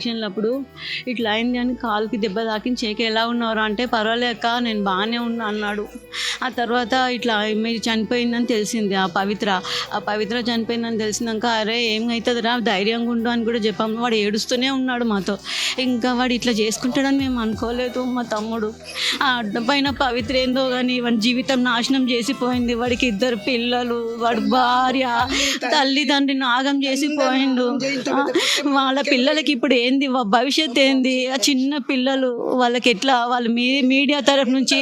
ఎలక్షన్లు అప్పుడు ఇట్లా అయింది అని కాలుకి దెబ్బ తాకిన చేకి ఎలా ఉన్నారు అంటే పర్వాలేక నేను బాగానే ఉన్నా అన్నాడు. ఆ తర్వాత ఇట్లా మీరు చనిపోయిందని తెలిసింది ఆ పవిత్ర ఆ పవిత్ర చనిపోయిందని తెలిసినాక అరే ఏమవుతుందిరా ధైర్యంగా ఉండు అని కూడా చెప్పాము. వాడు ఏడుస్తూనే ఉన్నాడు మాతో. ఇంకా వాడు ఇట్లా చేసుకుంటాడని మేము అనుకోలేదు మా తమ్ముడు. ఆ అడ్డపైన పవిత్ర ఏందో కానీ వాడి జీవితం నాశనం చేసిపోయింది. వాడికి ఇద్దరు పిల్లలు వాడి భార్య తల్లిదండ్రి నాగం చేసిపోయిండు వాళ్ళ పిల్లలకి ఇప్పుడు ఏంది? భవిష్యత్ ఏంది? ఆ చిన్న పిల్లలు వాళ్ళకి ఎట్లా? వాళ్ళు మీ మీడియా తరఫు నుంచి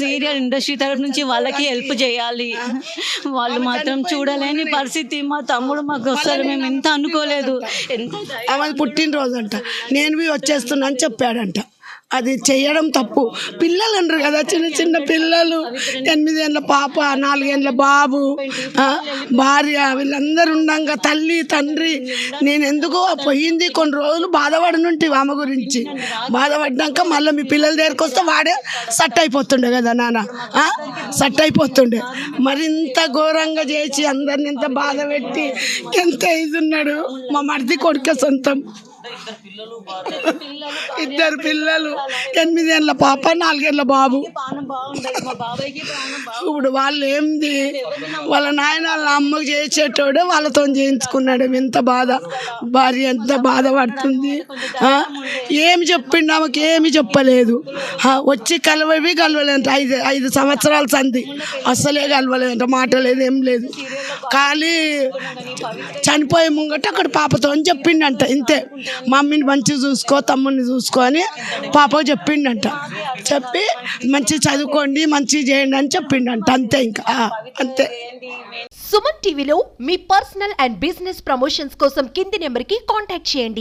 సీరియల్ ఇండస్ట్రీ తరఫు నుంచి వాళ్ళకి హెల్ప్ చేయాలి. వాళ్ళు మాత్రం చూడలేని పరిస్థితి. మా తమ్ముడు మాకు వస్తారు మేము ఎంత అనుకోలేదు. ఎంత పుట్టినరోజు అంట నేను వచ్చేస్తున్నా అని చెప్పాడంట. అది చేయడం తప్పు. పిల్లలు అంటారు కదా చిన్న చిన్న పిల్లలు ఎనిమిదేళ్ళ పాప నాలుగేళ్ళ బాబు భార్య వీళ్ళందరూ ఉండంగా తల్లి తండ్రి నేను ఎందుకో పోయింది కొన్ని రోజులు బాధపడనుంటి ఆమె గురించి. బాధపడ్డాక మళ్ళీ మీ పిల్లల దగ్గరికి వస్తే వాడే సట్ అయిపోతుండే కదా నాన్న? సట్ అయిపోతుండే. మరి ఇంత ఘోరంగా చేసి అందరిని ఎంత బాధ పెట్టి ఎంత ఇది ఉన్నాడు? మా మరిది కొడుకే సొంతం. ఇద్దరు పిల్లలు. ఎనిమిదేళ్ళ పాప నాలుగేళ్ళ బాబు. ఇప్పుడు వాళ్ళు ఏంది వాళ్ళ నాయన వాళ్ళ అమ్మకు చేసేటోడే వాళ్ళతో చేయించుకున్నాడు. ఎంత బాధ. భార్య ఎంత బాధపడుతుంది? ఏమి చెప్పిండు ఆమెకి? ఏమి చెప్పలేదు. వచ్చి కలవవి కలవలేదంట. ఐదు ఐదు సంవత్సరాల సంధి. అస్సలే కలవలేదంట. మాట లేదు ఏం లేదు. ఖాళీ చనిపోయే ముంగట అక్కడ పాపతో అని చెప్పిండంట. ఇంతే. మమ్మీని మంచిగా చూసుకో తమ్ముడిని చూసుకో అని పాప చెప్పిండంట. చెప్పి మంచి చదువుకోండి మంచిగా చేయండి అని చెప్పిండంట. అంతే ఇంకా. అంతే. సుమన్ టీవీలో మీ పర్సనల్ అండ్ బిజినెస్ ప్రమోషన్స్ కోసం కింది నెంబర్కి కాంటాక్ట్ చేయండి.